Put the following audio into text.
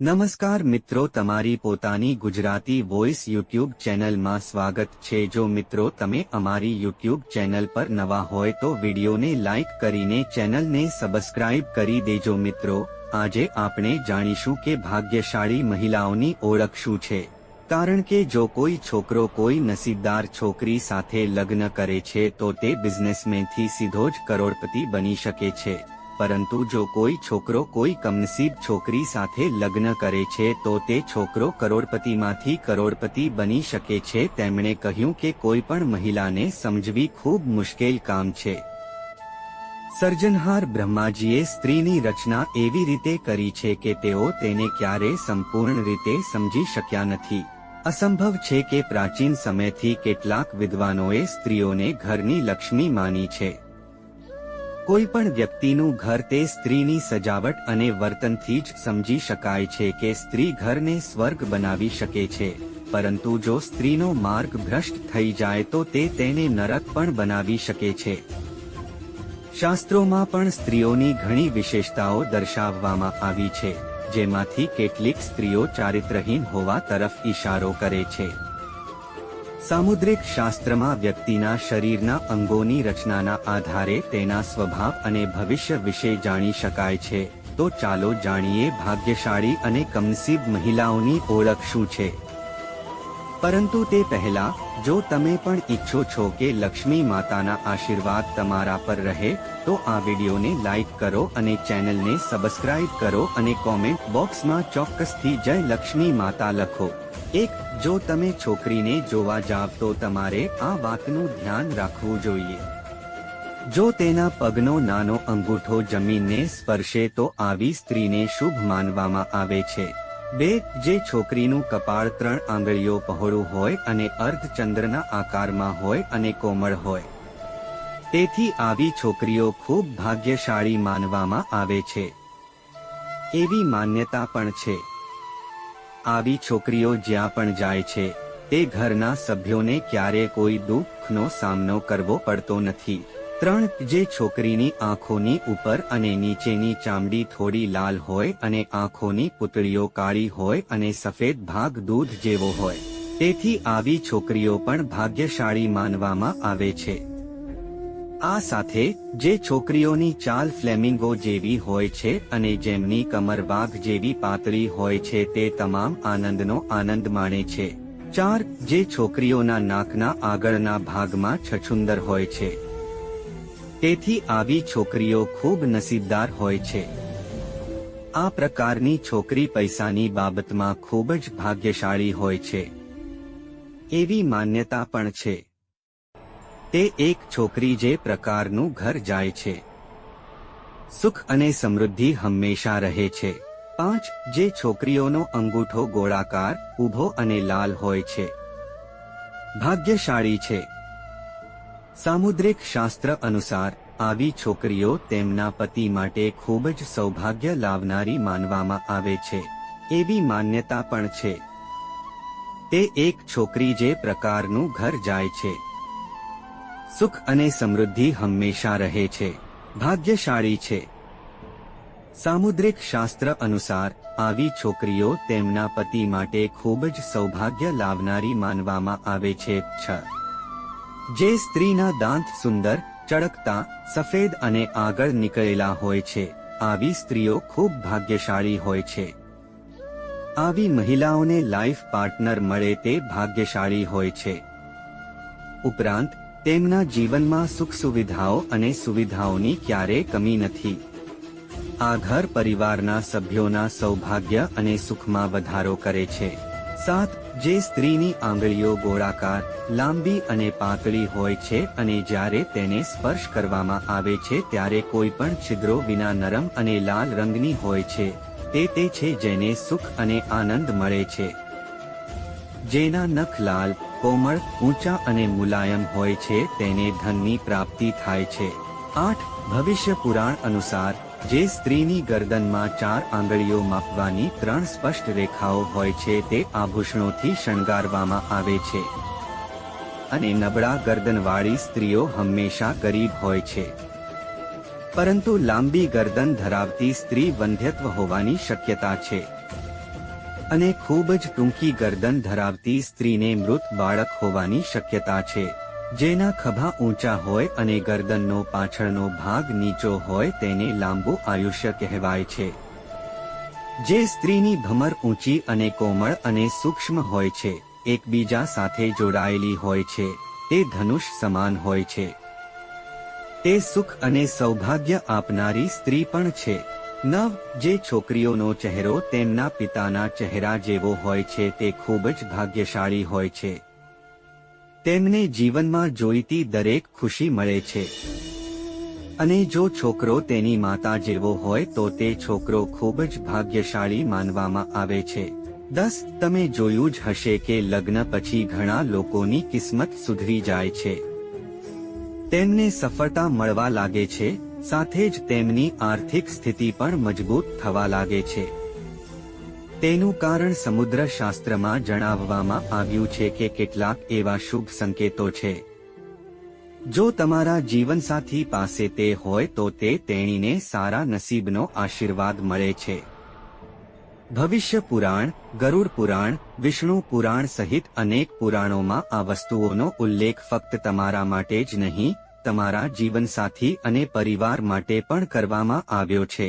નમસ્કાર મિત્રો, તમારી પોતાની ગુજરાતી વોઇસ યુટ્યુબ ચેનલમાં સ્વાગત છે. જો મિત્રો, તમે અમારી યુટ્યુબ ચેનલ પર નવા હોય તો વિડીયોને લાઇક કરીને ચેનલને સબસ્ક્રાઇબ કરી દેજો મિત્રો. આજે આપણે જાણીશું કે ભાગ્યશાળી મહિલાઓની ઓળખ શું છે. કારણ કે જો કોઈ છોકરો કોઈ નસીબદાર છોકરી સાથે લગ્ન કરે છે, તો તે બિઝનેસમેનથી સીધો જ કરોડપતિ બની શકે છે. પરંતુ જો કોઈ છોકરો કોઈ કમનસીબ છોકરી સાથે લગ્ન કરે છે, તો તે છોકરો કરોડપતિમાંથી કરોડપતિ બની શકે છે. તેમણે કહ્યું કે કોઈ પણ મહિલાને સમજવી ખૂબ મુશ્કેલ કામ છે. સર્જનહાર બ્રહ્માજીએ સ્ત્રીની રચના એવી રીતે કરી છે કે તેઓ તેને ક્યારે સંપૂર્ણ રીતે સમજી શક્યા નથી. અસંભવ છે કે પ્રાચીન સમયથી કેટલાક વિદ્વાનોએ સ્ત્રીઓને ઘરની લક્ષ્મી માની છે. કોઈ પણ વ્યક્તિનું ઘર તે સ્ત્રીની સજાવટ અને વર્તનથી જ સમજી શકાય છે કે સ્ત્રી ઘરને સ્વર્ગ બનાવી શકે છે. પરંતુ જો સ્ત્રીનો માર્ગ ભ્રષ્ટ થઈ જાય તો તે તેને નરક પણ બનાવી શકે છે. શાસ્ત્રોમાં પણ સ્ત્રીઓની ઘણી વિશેષતાઓ દર્શાવવામાં આવી છે, જેમાંથી કેટલીક સ્ત્રીઓ ચારિત્રહીન હોવા તરફ ઇશારો કરે છે. સામુદ્રિક શાસ્ત્રમાં વ્યક્તિના શરીરના અંગોની રચનાના આધારે તેના સ્વભાવ અને ભવિષ્ય વિશે જાણી શકાય છે. તો ચાલો જાણીએ ભાગ્યશાળી અને કમનસીબ મહિલાઓની ઓળખ શું છે? પરંતુ તે પહેલા, જો તમે પણ ઈચ્છો છો કે લક્ષ્મી માતાના આશીર્વાદ તમારા પર રહે, તો આ વિડીયોને લાઈક કરો અને ચેનલને સબસ્ક્રાઇબ કરો અને કોમેન્ટ બોક્સમાં ચોક્કસથી જય લક્ષ્મી માતા લખો. એક, જો તમે છોકરીને જોવા જાવ તો તમારે આ વાતનું ધ્યાન રાખવું જોઈએ. જો તેના પગનો નાનો અંગૂઠો જમીનને સ્પર્શે તો આવી સ્ત્રીને શુભ માનવામાં આવે છે. બે, જે છોકરીનું કપાળ ત્રણ આંગળીઓ પહોળું હોય અને અર્ધચંદ્રના આકારમાં હોય અને કોમળ હોય. તેથી આવી છોકરીઓ ખૂબ ભાગ્યશાળી માનવામાં આવે છે. એવી માન્યતા પણ છે. આવી છોકરીઓ જ્યાં પણ જાય છે તે ઘરના સભ્યોને ક્યારે કોઈ દુઃખનો સામનો કરવો પડતો નથી. ત્રણ, જે છોકરીની આંખોની ઉપર અને નીચેની ચામડી થોડી લાલ હોય અને આંખોની પુતળીઓ કાળી હોય અને સફેદ ભાગ દૂધ જેવો હોય. તેથી આવી છોકરીઓ પણ ભાગ્યશાળી માનવામાં આવે છે. આ સાથે, જે છોકરીઓની ચાલ ફ્લેમિંગો જેવી હોય છે અને જેમની કમર વાઘ જેવી પાતળી હોય છે તે તમામ આનંદનો આનંદ માણે છે. ચાર, જે છોકરીઓના નાકના આગળના ભાગમાં છછુંદર હોય છે. તેથી આવી છોકરીઓ ખૂબ નસીબદાર હોય છે. આ પ્રકારની છોકરી પૈસાની બાબતમાં ખૂબ જ ભાગ્યશાળી હોય છે. એવી માન્યતા પણ છે. તે એક છોકરી જે પ્રકારનું ઘર જાય છે. સુખ અને સમૃદ્ધિ હંમેશા રહે છે. પાંચ, જે છોકરીઓનો અંગૂઠો ગોળાકાર, ઊભો અને લાલ હોય છે. ભાગ્યશાળી છે. સામુદ્રિક શાસ્ત્ર અનુસાર, આવી છોકરીઓ તેમના પતિ માટે ખૂબ જ સૌભાગ્ય લાવનારી માનવામાં આવે છે. એવી માન્યતા પણ છે. તે એક છોકરી જે પ્રકારનું ઘર જાય છે. સુખ અને સમૃદ્ધિ હંમેશા રહે છે. ભાગ્યશાળી છે. સામુદ્રિક શાસ્ત્ર અનુસાર, આવી છોકરીઓ તેમના પતિ માટે ખૂબ જ સૌભાગ્ય લાવનારી માનવામાં આવે છે. છ. જે સ્ત્રીના દાંત સુંદર, ચળકતા, સફેદ અને આગળ નીકળેલા હોય છે, આવી સ્ત્રીઓ ખૂબ ભાગ્યશાળી હોય છે. આવી મહિલાઓને લાઈફ પાર્ટનર મળે તે ભાગ્યશાળી હોય છે. ઉપરાંત તેમના જીવનમાં સુખ સુવિધાઓ અને સુવિધાઓની ક્યારેય કમી નથી. આ ઘર પરિવારના સભ્યોના સૌભાગ્ય અને સુખમાં વધારો કરે છે. સાત જે સ્ત્રીની આંગળીઓ ગોળાકાર, લાંબી અને પાતળી હોય છે અને જ્યારે તેને સ્પર્શ કરવામાં આવે છે ત્યારે કોઈ પણ છિદ્રો વિના નરમ અને લાલ રંગની હોય છે. તે તે છે જેને સુખ અને આનંદ મળે છે. જેના નખ લાલ કોમળ, ઊંચા અને મુલાયમ હોય છે, તેને ધનની પ્રાપ્તિ થાય છે. આઠ, ભવિષ્ય પુરાણ અનુસાર, જે સ્ત્રીની ગરદનમાં ચાર આંગળીઓ માપવાની ત્રણ સ્પષ્ટ રેખાઓ હોય છે, તે આભૂષણોથી શણગારવામાં આવે છે. અને નબળા ગરદનવાળી સ્ત્રીઓ હંમેશા ગરીબ હોય છે. પરંતુ લાંબી ગરદન ધરાવતી સ્ત્રી વંધ્યત્વ હોવાની શક્યતા છે. અને ખૂબ જ ટૂંકી ગરદન ધરાવતી સ્ત્રીને મૃત બાળક હોવાની શક્યતા છે. જેના ખભા ઊંચા હોય અને ગરદનનો પાછળનો ભાગ નીચો હોય તેને લાંબુ આયુષ્ય કહેવાય છે. જે સ્ત્રીની ભમર ઊંચી અને કોમળ અને સૂક્ષ્મ હોય છે, એકબીજા સાથે જોડાયેલી હોય છે, તે ધનુષ સમાન હોય છે. તે સુખ અને સૌભાગ્ય આપનારી સ્ત્રી પણ છે. નવ, જે છોકરીઓનો ચહેરો તેમના પિતાના ચહેરા જેવો હોય છે તે ખૂબ જ ભાગ્યશાળી હોય છે. તેમને જીવનમાં જોઈતી દરેક ખુશી મળે છે. અને જો છોકરો તેની માતા જેવો હોય તો તે છોકરો ખૂબ જ ભાગ્યશાળી માનવામાં આવે છે. દસ, તમે જોયું જ હશે કે લગ્ન પછી ઘણા લોકોની કિસ્મત સુધરી જાય છે. તેમને સફળતા મળવા લાગે છે સાથે જ તેમની આર્થિક સ્થિતિ પણ મજબૂત થવા લાગે છે. તેનું કારણ સમુદ્ર શાસ્ત્રમાં જણાવવામાં આવ્યું છે કે કેટલાક એવા શુભ સંકેતો છે. જો તમારા જીવનસાથી પાસે તે હોય તો તે તેણીને સારા નસીબનો આશીર્વાદ મળે છે. ભવિષ્ય પુરાણ, ગરુડ પુરાણ, વિષ્ણુ પુરાણ સહિત અનેક પુરાણોમાં આ વસ્તુઓનો ઉલ્લેખ ફક્ત તમારા માટે જ નહીં તમારા જીવનસાથી અને પરિવાર માટે પણ કરવામાં આવ્યો છે.